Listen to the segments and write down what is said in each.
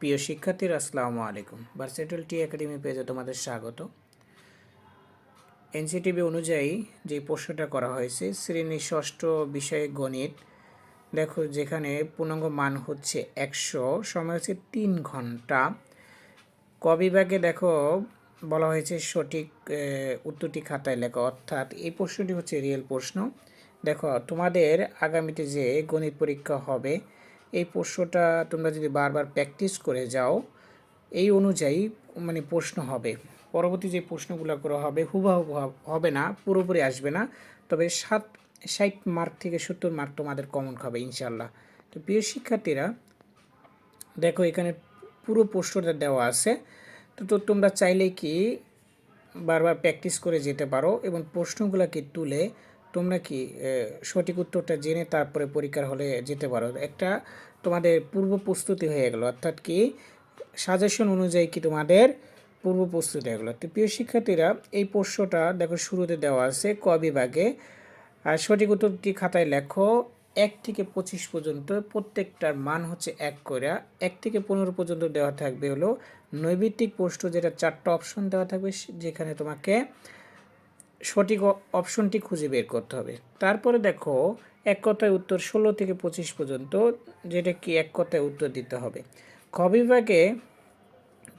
প্রিয় শিক্ষার্থীরা, আসসালামু আলাইকুম। ভার্সেটাল টি একাডেমি পেজে তোমাদের স্বাগত। এনসিটিভি অনুযায়ী যে প্রশ্নটা করা হয়েছে, শ্রেণি ষষ্ঠ বিষয়ে গণিত, দেখো যেখানে পূর্ণাঙ্গ মান হচ্ছে একশো, সময় হচ্ছে তিন ঘণ্টা। ক বিভাগে দেখো বলা হয়েছে সঠিক উত্তরটি খাতায় লেখা। অর্থাৎ এই প্রশ্নটি হচ্ছে রিয়েল প্রশ্ন। দেখো, তোমাদের আগামীতে যে গণিত পরীক্ষা হবে এই প্রশ্নটা তোমরা যদি বারবার প্র্যাকটিস করে যাও, এই অনুযায়ী মানে প্রশ্ন হবে। পরবর্তী যে প্রশ্নগুলো করা হবে, হুবাহু হবে না, পুরোপুরি আসবে না। তবে সাত, ষাট মার্ক থেকে সত্তর মার্ক তোমাদের কমন হবে ইনশাল্লাহ তো প্রিয় শিক্ষার্থীরা, দেখো এখানে পুরো প্রশ্নটা দেওয়া আছে। তো তো তোমরা চাইলে কি বারবার প্র্যাকটিস করে যেতে পারো এবং প্রশ্নগুলোকে তুলে তোমরা কি সঠিক উত্তরটা জেনে তারপরে পরীক্ষার হলে যেতে পারো। একটা তোমাদের পূর্ব প্রস্তুতি হয়ে গেলো, অর্থাৎ কি সাজেশন অনুযায়ী কি তোমাদের পূর্ব প্রস্তুতি হয়ে গেলো। তো প্রিয় শিক্ষার্থীরা, এই প্রশ্নটা দেখো শুরুতে দেওয়া আছে, ক বিভাগে। আর সঠিক উত্তরটি খাতায় লেখো, এক থেকে পঁচিশ পর্যন্ত প্রত্যেকটার মান হচ্ছে এক করে এক থেকে পনেরো পর্যন্ত দেওয়া থাকবে হলো নৈবিত্তিক প্রশ্ন, যেটা চারটা অপশন দেওয়া থাকবে যেখানে তোমাকে সঠিক অপশনটি খুঁজে বের করতে হবে। তারপরে দেখো, এক কথায় উত্তর ষোলো থেকে পঁচিশ পর্যন্ত, যেটা কি এক কথায় উত্তর দিতে হবে। খ বিভাগে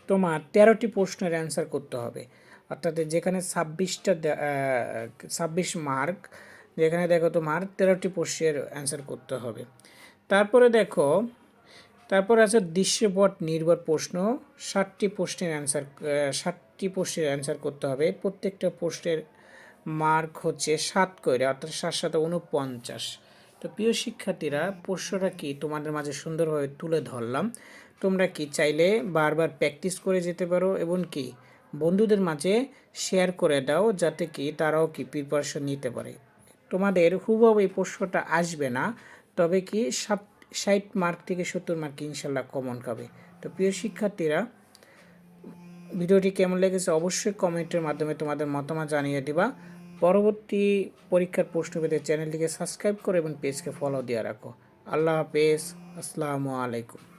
তোমার তেরোটি প্রশ্নের অ্যান্সার করতে হবে। অর্থাৎ যেখানে ছাব্বিশটা ছাব্বিশ মার্ক যেখানে দেখো তোমার তেরোটি প্রশ্নের অ্যান্সার করতে হবে। তারপরে দেখো, তারপর আছে দৃশ্যপট নির্ভর প্রশ্ন, ষাটটি প্রশ্নের অ্যান্সার ষাটটি প্রশ্নের অ্যান্সার করতে হবে। প্রত্যেকটা প্রশ্নের মার্ক হচ্ছে সাত করে অর্থাৎ সাত সাত উনপঞ্চাশ তো প্রিয় শিক্ষার্থীরা, প্রশ্নটা কি? তোমাদের মাঝে সুন্দরভাবে তুলে ধরলাম। তোমরা কি চাইলে বারবার প্র্যাকটিস করে যেতে পারো এবং কি? বন্ধুদের মাঝে শেয়ার করে দাও যাতে কি তারাও কি প্রিপারেশন নিতে পারে। তোমাদের হুবহু এই প্রশ্নটা আসবে না, তবে কি সাত, ষাট মার্ক থেকে সত্তর মার্ক ইনশাল্লাহ কমন খাবে তো প্রিয় শিক্ষার্থীরা ভিডিওটি কেমন লেগেছে অবশ্যই কমেন্টের মাধ্যমে তোমাদের মতামত জানিয়ে দিবা। পরবর্তী পরীক্ষার প্রশ্ন পেতে চ্যানেলটিকে সাবস্ক্রাইব করো এবং পেজকে ফলো দিয়ে রাখো। আল্লাহ হাফেজ। আসসালামু আলাইকুম।